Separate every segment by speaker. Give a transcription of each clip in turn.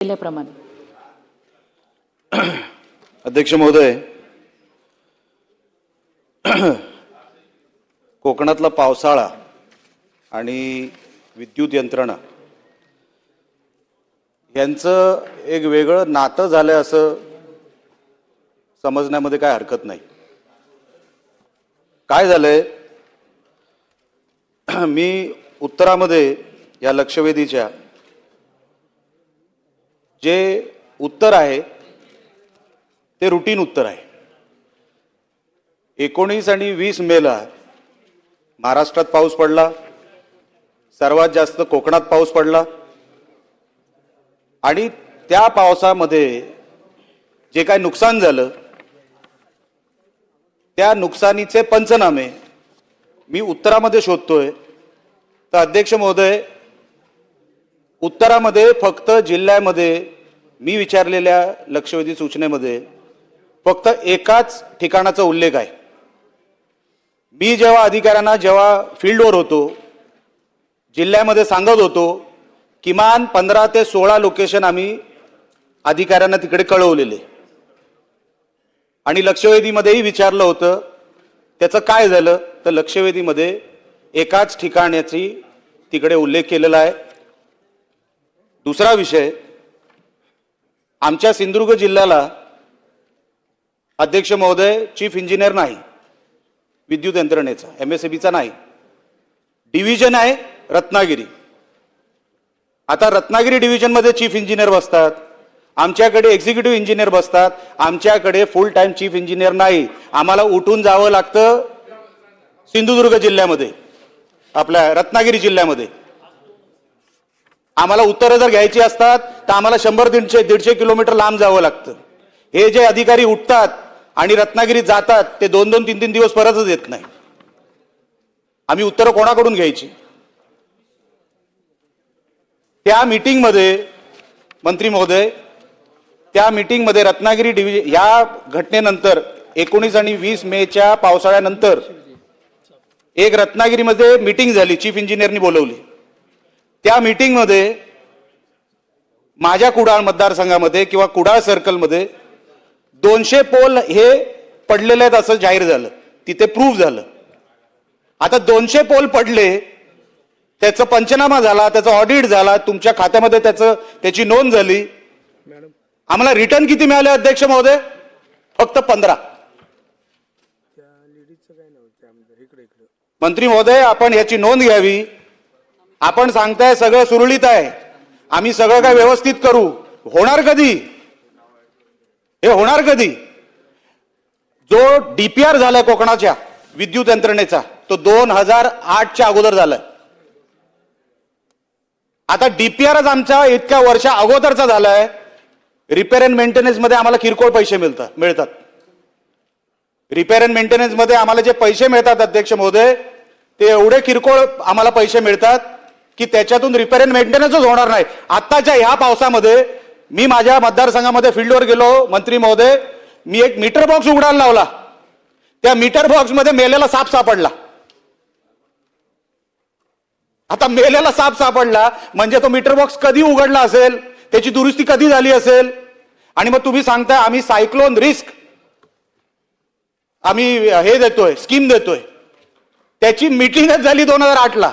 Speaker 1: केल्याप्रमाणे.
Speaker 2: अध्यक्ष महोदय कोकणातला पावसाळा आणि विद्युत यंत्रणा यांचं एक वेगळं नातं झालं असं समजण्यामध्ये काय हरकत नाही. काय झालंय? मी उत्तरामध्ये या लक्षवेधीच्या जे उत्तर आहे ते रुटीन उत्तर आहे. एकोणीस आणि वीस मेला महाराष्ट्रात पाऊस पडला सर्वात जास्त कोकणात पाऊस पडला आणि त्या पावसामध्ये जे काय नुकसान झालं त्या नुकसानीचे पंचनामे मी उत्तरामध्ये शोधतोय. तर अध्यक्ष महोदय उत्तरामध्ये फक्त जिल्ह्यामध्ये मी विचारलेल्या लक्षवेधी सूचनेमध्ये फक्त एकाच ठिकाणाचा उल्लेख आहे. मी जेव्हा अधिकाऱ्यांना जेव्हा फील्डवर होतो जिल्ह्यामध्ये सांगत होतो किमान पंधरा ते सोळा लोकेशन आम्ही अधिकाऱ्यांना तिकडे कळवलेले. आणि लक्षवेधीमध्येही विचारलं होतं त्याचं काय झालं तर लक्षवेधीमध्ये एकाच ठिकाणाची तिकडे उल्लेख केलेला आहे. दुसरा विषय आमच्या सिंधुदुर्ग जिल्ह्याला अध्यक्ष महोदय चीफ इंजिनियर नाही विद्युत यंत्रणेचा एम एस बीचा नाही. डिव्हिजन आहे रत्नागिरी. आता रत्नागिरी डिव्हिजनमध्ये चीफ इंजिनियर बसतात. आमच्याकडे एक्झिक्युटिव्ह इंजिनियर बसतात. आमच्याकडे फुल टाइम चीफ इंजिनियर नाही. आम्हाला उठून जावं लागतं सिंधुदुर्ग जिल्ह्यामध्ये आपल्या रत्नागिरी जिल्ह्यामध्ये. आम्हाला उत्तरं जर घ्यायची असतात तर आम्हाला शंभर दीडशे दीडशे किलोमीटर लांब जावं लागतं. हे जे अधिकारी उठतात आणि रत्नागिरीत जातात ते दोन दोन तीन तीन दिवस परतच येत नाही. आम्ही उत्तरं कोणाकडून घ्यायची? त्या मीटिंगमध्ये मंत्री महोदय त्या मीटिंगमध्ये रत्नागिरी डिव्हिजन या घटनेनंतर एकोणीस आणि वीस मेच्या पावसाळ्यानंतर एक रत्नागिरीमध्ये मीटिंग झाली चीफ इंजिनियरनी बोलवली. त्या मीटिंगमध्ये माझ्या कुडाळ मतदारसंघामध्ये किंवा कुडाळ सर्कलमध्ये दोनशे पोल हे पडलेले आहेत असं जाहीर झालं. तिथे प्रूव्ह झालं. आता दोनशे पोल पडले त्याचं पंचनामा झाला त्याचा ऑडिट झाला तुमच्या खात्यामध्ये त्याचं त्याची नोंद झाली. आम्हाला रिटर्न किती मिळाले अध्यक्ष महोदय? फक्त पंधरा. मंत्री महोदय आपण याची नोंद घ्यावी. आपण सांगताय सगळं सुरळीत आहे. आम्ही सगळं काय व्यवस्थित करू. होणार कधी? हे होणार कधी? जो डीपीआर झालाय कोकणाच्या विद्युत यंत्रणेचा तो दोन हजार आठच्या अगोदर झालाय. आता डीपीआरच आमच्या इतक्या वर्षा अगोदरचा झालाय. रिपेअर अँड मेंटेनन्समध्ये आम्हाला किरकोळ पैसे मिळतात मिळतात. रिपेअर अँड मेंटेनन्समध्ये आम्हाला जे पैसे मिळतात अध्यक्ष महोदय ते एवढे किरकोळ आम्हाला पैसे मिळतात. की त्याच्यातून रिपेअर अँड मेंटेनन्सच होणार नाही. आत्ताच्या ह्या पावसामध्ये मी माझ्या मतदारसंघामध्ये फील्डवर गेलो मंत्री महोदय मी एक मीटर बॉक्स उघडायला लावला. त्या मीटर बॉक्समध्ये मेलेला साप सापडला. आता मेलेला साप सापडला म्हणजे तो मीटर बॉक्स कधी उघडला असेल? त्याची दुरुस्ती कधी झाली असेल? आणि मग तुम्ही सांगताय आम्ही सायक्लोन रिस्क आम्ही हे देतोय स्कीम देतोय. त्याची मिटिंगच झाली दोन हजार आठला.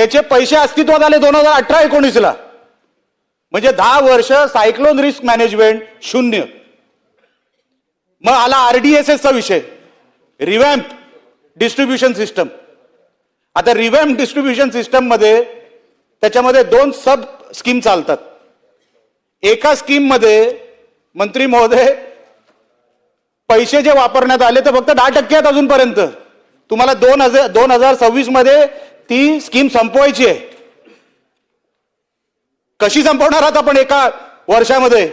Speaker 2: त्याचे पैसे अस्तित्वात आले दोन हजार अठरा एकोणीसला. म्हणजे दहा वर्ष सायक्लोन रिस्क मॅनेजमेंट शून्य. मग आला आरडीएसएसचा विषय. Revamp distribution system. आता रिवॅम्प डिस्ट्रीब्युशन सिस्टममध्ये त्याच्यामध्ये दोन सब स्कीम चालतात. एका स्कीममध्ये मंत्री महोदय पैसे जे वापरण्यात आले ते फक्त दहा टक्के आहेत अजूनपर्यंत. तुम्हाला दोन हजार दोन हजार सव्वीसमध्ये ती स्कीम संपवायची आहे. कशी संपवणार आहात आपण एका वर्षामध्ये?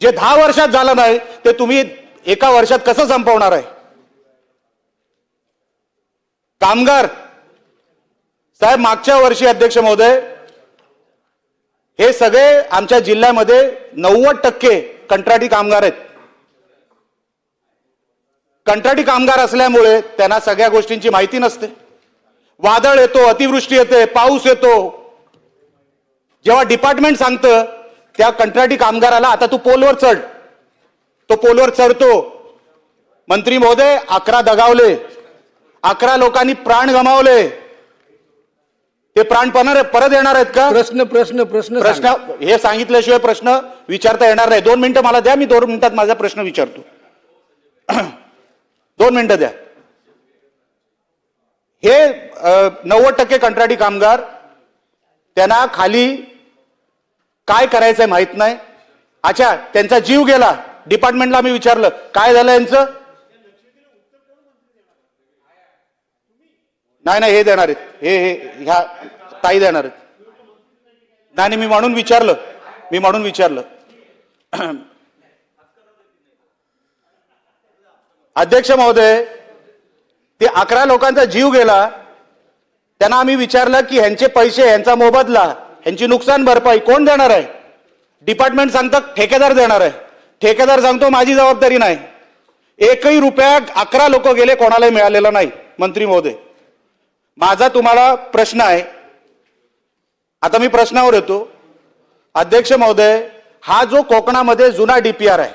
Speaker 2: जे दहा वर्षात झालं नाही ते तुम्ही एका वर्षात कसं संपवणार आहे? कामगार साहेब मागच्या वर्षी अध्यक्ष महोदय हे सगळे आमच्या जिल्ह्यामध्ये नव्वद टक्के कंत्राटी कामगार आहेत. कंत्राटी कामगार असल्यामुळे त्यांना सगळ्या गोष्टींची माहिती नसते. वादळ येतो अतिवृष्टी येते पाऊस येतो. जेव्हा डिपार्टमेंट सांगतं त्या कंत्राटी कामगाराला आता तू पोलवर चढ. तो पोलवर चढतो. मंत्री महोदय अकरा दगावले. अकरा लोकांनी प्राण गमावले. ते प्राण परत परत येणार आहेत का?
Speaker 1: प्रश्न प्रश्न प्रश्न
Speaker 2: प्रश्न. हे सांगितल्याशिवाय प्रश्न विचारता येणार नाही. दोन मिनिटं मला द्या मी दोन मिनिटात माझा प्रश्न विचारतो. दोन मिनिटं द्या. हे नव्वद टक्के कंत्राटी कामगार त्यांना खाली काय करायचंय माहीत नाही. अच्छा त्यांचा जीव गेला. डिपार्टमेंटला मी विचारलं काय झालं यांचं? नाही नाही हे देणार आहेत. हे हे ह्या ताई देणार आहेत. नाही नाही, मी म्हणून विचारलं. मी म्हणून विचारलं. अध्यक्ष महोदय ते अकरा लोकांचा जीव गेला. त्यांना आम्ही विचारलं की ह्यांचे पैसे ह्यांचा मोबदला ह्यांची नुकसान भरपाई कोण देणार आहे? डिपार्टमेंट सांगतं ठेकेदार देणार आहे. ठेकेदार सांगतो माझी जबाबदारी नाही. एकही रुपया अकरा लोक गेले कोणालाही मिळालेला नाही मंत्री महोदय. माझा तुम्हाला प्रश्न आहे. आता मी प्रश्नावर येतो. अध्यक्ष महोदय हा जो कोकणामध्ये जुना डीपीआर आहे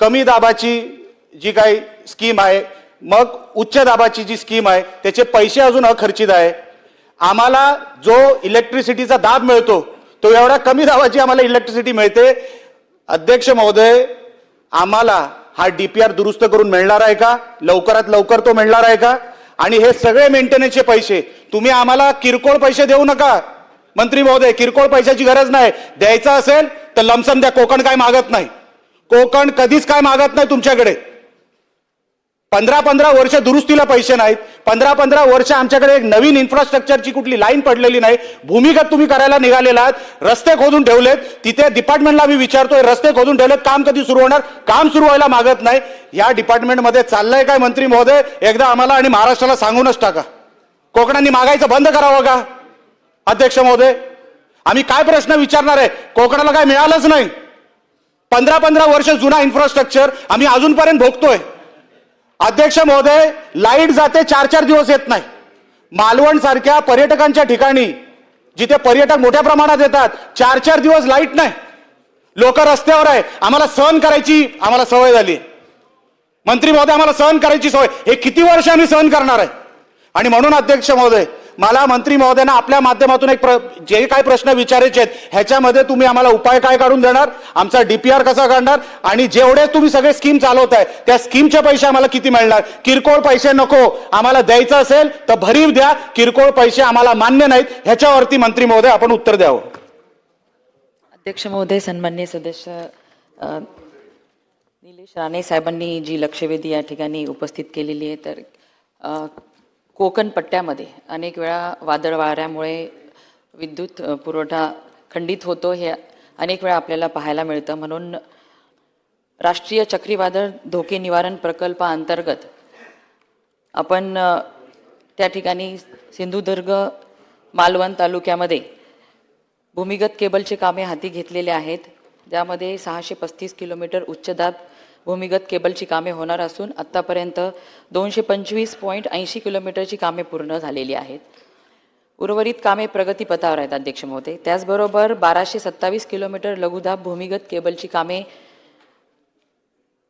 Speaker 2: कमी दाबाची जी काही स्कीम आहे मग उच्च दाबाची जी स्कीम आहे त्याचे पैसे अजून अखर्चित आहे. आम्हाला जो इलेक्ट्रिसिटीचा दाब मिळतो तो एवढा कमी दाबाची आम्हाला इलेक्ट्रिसिटी मिळते. अध्यक्ष महोदय आम्हाला हा डीपीआर दुरुस्त करून मिळणार आहे का? लवकरात लवकर तो मिळणार आहे का? आणि हे सगळे मेंटेनन्सचे पैसे तुम्ही आम्हाला किरकोळ पैसे देऊ नका. मंत्री महोदय किरकोळ पैशाची गरज नाही. द्यायचा असेल तर लमसम द्या. कोकण काय मागत नाही. कोकण कधीच काय मागत नाही तुमच्याकडे. पंधरा पंधरा वर्ष दुरुस्तीला पैसे नाहीत. पंधरा पंधरा वर्ष आमच्याकडे एक नवीन इन्फ्रास्ट्रक्चरची कुठली लाईन पडलेली नाही. भूमिगत तुम्ही करायला निघालेला आहात. रस्ते खोदून ठेवलेत. तिथे डिपार्टमेंटला मी विचारतोय रस्ते खोदून ठेवलेत. काम कधी सुरू होणार? काम सुरू व्हायला मागत नाही. या डिपार्टमेंटमध्ये चाललंय काय मंत्री महोदय? एकदा आम्हाला आणि महाराष्ट्राला सांगूनच टाका. कोकणांनी मागायचं बंद करावं का? अध्यक्ष महोदय आम्ही काय प्रश्न विचारणार आहे? कोकणाला काय मिळालंच नाही. पंधरा पंधरा वर्ष जुना इन्फ्रास्ट्रक्चर आम्ही अजूनपर्यंत भोगतोय. अध्यक्ष महोदय लाइट जाते चार चार दिवस येत नाही. मालवण सारख्या पर्यटकांच्या ठिकाणी जिथे पर्यटक मोठ्या प्रमाणात येतात चार चार दिवस लाइट नाही. लोक रस्त्यावर आहे. आम्हाला सहन करायची आम्हाला सवय झाली. मंत्री महोदय आम्हाला सहन करायची सवय. हे किती वर्ष आम्ही सहन करणार आहे? आणि म्हणून अध्यक्ष महोदय मला मंत्री महोदयांना आपल्या माध्यमातून एक प्र जे काही प्रश्न विचारायचे आहेत ह्याच्यामध्ये तुम्ही आम्हाला उपाय काय काढून देणार? आमचा डीपीआर कसा काढणार? आणि जेवढे तुम्ही सगळे स्कीम चालवताय त्या स्कीमचे पैसे आम्हाला किती मिळणार? किरकोळ पैसे नको. आम्हाला द्यायचं असेल तर भरीव द्या. किरकोळ पैसे आम्हाला मान्य नाहीत. ह्याच्यावरती मंत्री महोदय आपण उत्तर द्यावं.
Speaker 3: अध्यक्ष महोदय सन्मान्य सदस्य निलेश राणे साहेबांनी जी लक्षवेधी या ठिकाणी उपस्थित केलेली आहे तर कोकण पट्ट्यामध्ये अनेक वेळा वादळ वाऱ्यामुळे विद्युत पुरवठा खंडित होतो हे अनेक वेळा आपल्याला पाहायला मिळतं. म्हणून राष्ट्रीय चक्रीवादळ धोके निवारण प्रकल्पाअंतर्गत आपण त्या ठिकाणी सिंधुदुर्ग मालवण तालुक्यामध्ये भूमिगत केबलचे कामे हाती घेतलेले आहेत. ज्यामध्ये सहाशे पस्तीस किलोमीटर उच्चदाब भूमिगत केबलची कामे होणार असून आत्तापर्यंत दोनशे पंचवीस पॉईंट ऐंशी किलोमीटरची कामे पूर्ण झालेली आहेत. उर्वरित कामे प्रगतीपथावर आहेत अध्यक्ष महोदय. त्याचबरोबर बाराशे सत्तावीस किलोमीटर लघुदाब भूमिगत केबलची कामे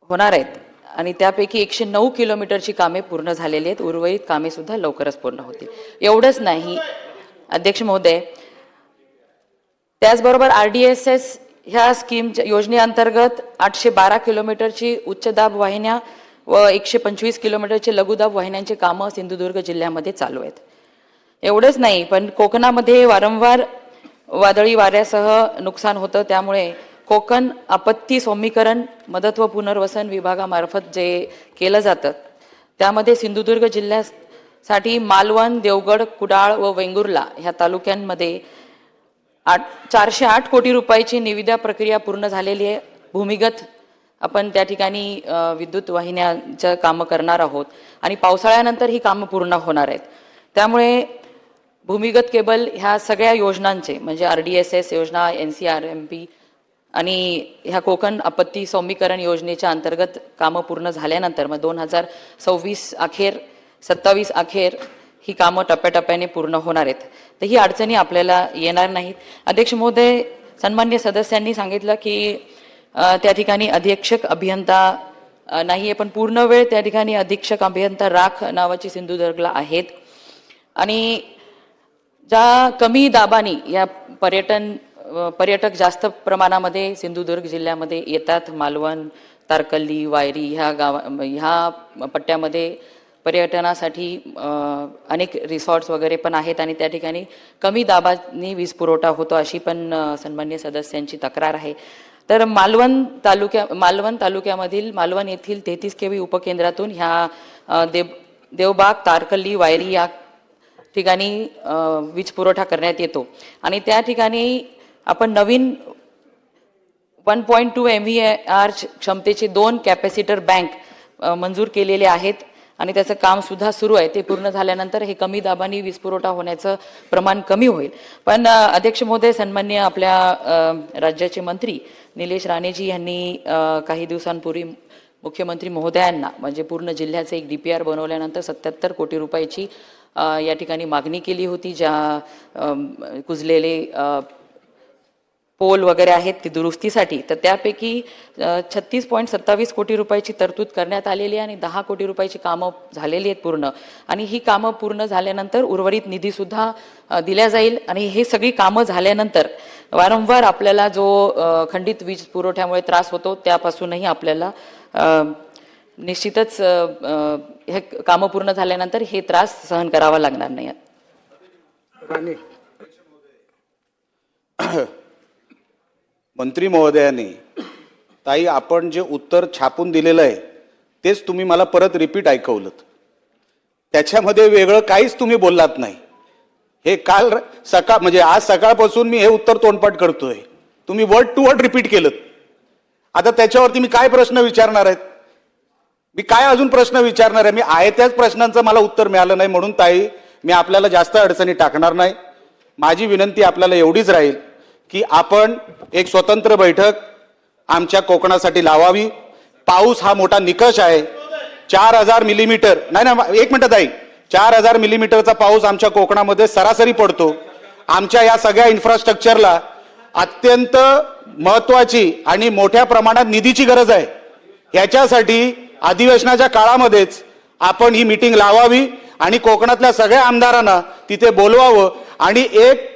Speaker 3: होणार आहेत आणि त्यापैकी एकशे नऊ किलोमीटरची कामे पूर्ण झालेली आहेत. उर्वरित कामे सुद्धा लवकरच पूर्ण होतील. एवढंच नाही अध्यक्ष महोदय. त्याचबरोबर आर डी एस एस ह्या स्कीमच्या योजनेअंतर्गत आठशे बारा किलोमीटरची उच्चदाब वाहिन्या व एकशे पंचवीस किलोमीटरचे लघुदाब वाहिन्यांचे कामं सिंधुदुर्ग जिल्ह्यामध्ये चालू आहेत. एवढंच नाही पण कोकणामध्ये वारंवार वादळी वाऱ्यासह नुकसान होतं त्यामुळे कोकण आपत्ती सौमीकरण मदत व पुनर्वसन विभागामार्फत जे केलं जातं त्यामध्ये सिंधुदुर्ग जिल्ह्यासाठी मालवण देवगड कुडाळ व वेंगुर्ला ह्या तालुक्यांमध्ये आठ चारशे आठ कोटी रुपयाची निविदा प्रक्रिया पूर्ण झालेली आहे. भूमिगत आपण त्या ठिकाणी विद्युत वाहिन्यांचं कामं करणार आहोत. आणि पावसाळ्यानंतर ही कामं पूर्ण होणार आहेत. त्यामुळे भूमिगत केबल ह्या सगळ्या योजनांचे म्हणजे आर डी एस एस योजना N C R M P आणि ह्या कोकण आपत्ती सौमीकरण योजनेच्या अंतर्गत कामं पूर्ण झाल्यानंतर मग दोन हजार सव्वीस अखेर सत्तावीस अखेर ही कामं टप्प्याटप्प्याने पूर्ण होणार आहेत. तर ही अडचणी आपल्याला येणार नाहीत. अध्यक्ष महोदय सन्मान्य सदस्यांनी सांगितलं की त्या ठिकाणी अधीक्षक अभियंता नाही आहे पण पूर्ण वेळ त्या ठिकाणी अधीक्षक अभियंता राख नावाची सिंधुदुर्गला आहेत. आणि ज्या कमी दाबानी या पर्यटन पर्यटक जास्त प्रमाणामध्ये सिंधुदुर्ग जिल्ह्यामध्ये येतात मालवण तारकल्ली वायरी ह्या गावा ह्या पट्ट्यामध्ये पर्यटनासाठी अनेक रिसॉर्ट्स वगैरे पण आहेत आणि त्या ठिकाणी कमी दाबाने वीज पुरवठा होतो अशी पण सन्मान्य सदस्यांची तक्रार आहे. तर मालवण तालुक्या मालवण तालुक्यामधील मालवण येथील तेहतीस केवी उपकेंद्रातून ह्या देव देवबाग तारकल्ली वायरी या ठिकाणी वीज पुरवठा करण्यात येतो. आणि त्या ठिकाणी आपण नवीन one point two M V R क्षमतेचे दोन कॅपॅसिटर बँक मंजूर केलेले आहेत. आणि त्याचं कामसुद्धा सुरू आहे. ते पूर्ण झाल्यानंतर हे कमी दाबाने वीज पुरवठा होण्याचं प्रमाण कमी होईल. पण अध्यक्ष महोदय सन्मान्य आपल्या राज्याचे मंत्री निलेश राणेजी यांनी काही दिवसांपूर्वी मुख्यमंत्री महोदयांना म्हणजे पूर्ण जिल्ह्याचे एक डी पी आर बनवल्यानंतर सत्याहत्तर कोटी रुपयाची या ठिकाणी मागणी केली होती ज्या कुजलेले पोल वगैरे आहेत ती दुरुस्तीसाठी तर त्यापैकी छत्तीस पॉईंट सत्तावीस कोटी रुपयाची तरतूद करण्यात आलेली आहे आणि दहा कोटी रुपयाची कामं झालेली आहेत पूर्ण. आणि ही कामं पूर्ण झाल्यानंतर उर्वरित निधीसुद्धा दिल्या जाईल आणि हे सगळी कामं झाल्यानंतर वारंवार आपल्याला जो खंडित वीज पुरवठ्यामुळे त्रास होतो त्यापासूनही आपल्याला निश्चितच हे कामं पूर्ण झाल्यानंतर हे त्रास सहन करावा लागणार नाही.
Speaker 2: मंत्री महोदयांनी ताई आपण जे उत्तर छापून दिलेलं आहे तेच तुम्ही मला परत रिपीट ऐकवलं त्याच्यामध्ये वेगळं काहीच तुम्ही बोललात नाही. हे काल सकाळ म्हणजे आज सकाळपासून मी हे उत्तर तोंडपाठ करतोय. तुम्ही वर्ड टू वर्ड रिपीट केलं आता त्याच्यावरती मी काय प्रश्न विचारणार आहेत? मी काय अजून प्रश्न विचारणार आहे? मी आहे त्याच प्रश्नांचं मला उत्तर मिळालं नाही म्हणून ताई मी आपल्याला जास्त अडचणी टाकणार नाही. माझी विनंती आपल्याला एवढीच राहील की आपण एक स्वतंत्र बैठक आमच्या कोकणासाठी लावावी. पाऊस हा मोठा निकष आहे. चार हजार मिलीमीटर नाही ना एक मिनिट ताई. चार हजार मिलीमीटरचा पाऊस आमच्या कोकणामध्ये सरासरी पडतो. आमच्या या सगळ्या इन्फ्रास्ट्रक्चरला अत्यंत महत्वाची आणि मोठ्या प्रमाणात निधीची गरज आहे. याच्यासाठी अधिवेशनाच्या काळामध्येच आपण ही मिटिंग लावावी आणि कोकणातल्या सगळ्या आमदारांना तिथे बोलवावं आणि एक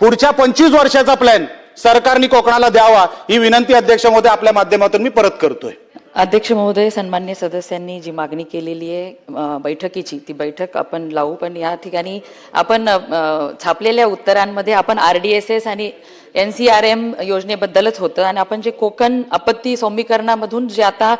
Speaker 2: पुढच्या पंचवीस वर्षाचा प्लॅन सरकारने कोकणाला द्यावा ही विनंती अध्यक्ष महोदय आपल्या माध्यमातून मी परत करतोय.
Speaker 3: अध्यक्ष महोदय सन्मान्य सदस्यांनी जी मागणी केलेली आहे बैठकीची ती बैठक आपण लावू पण या ठिकाणी आपण छापलेल्या उत्तरांमध्ये आपण आर डी एस एस आणि एन सी आर एम योजनेबद्दलच होतं. आणि आपण जे कोकण आपत्ती सौमीकरणामधून जे आता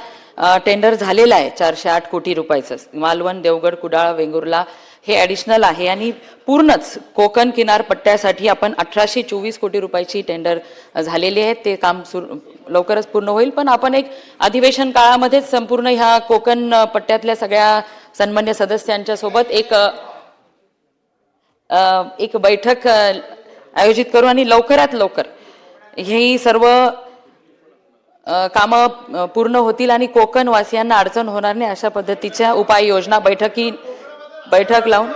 Speaker 3: टेंडर झालेलं आहे चारशे आठ कोटी रुपयाचं मालवण देवगड कुडाळ वेंगुर्ला हे ॲडिशनल आहे. आणि पूर्णच कोकण किनारपट्ट्यासाठी आपण अठराशे चोवीस कोटी रुपयाची टेंडर झालेली आहे. ते काम सुरू लवकरच पूर्ण होईल. पण आपण एक अधिवेशन काळामध्येच संपूर्ण ह्या कोकण पट्ट्यातल्या सगळ्या सन्मान्य सदस्यांच्या सोबत एक एक बैठक आयोजित करू आणि लवकरात लवकर ही सर्व कामं पूर्ण होतील आणि कोकणवासियांना अडचण होणार नाही अशा पद्धतीच्या उपाययोजना बैठकी बैठक लावून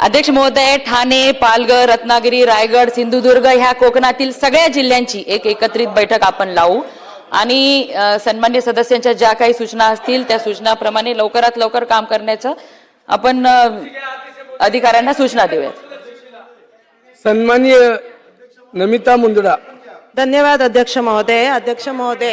Speaker 3: अध्यक्ष महोदय ठाणे पालघर रत्नागिरी रायगड सिंधुदुर्ग ह्या कोकणातील सगळ्या जिल्ह्यांची एक एकत्रित बैठक आपण लावू. आणि सन्मान्य सदस्यांच्या ज्या काही सूचना असतील त्या सूचनाप्रमाणे लवकरात लवकर काम करण्याचं आपण अधिकाऱ्यांना सूचना देऊयात.
Speaker 1: सन्माननीय नमिता मुंदडा.
Speaker 4: धन्यवाद अध्यक्ष महोदय. अध्यक्ष महोदय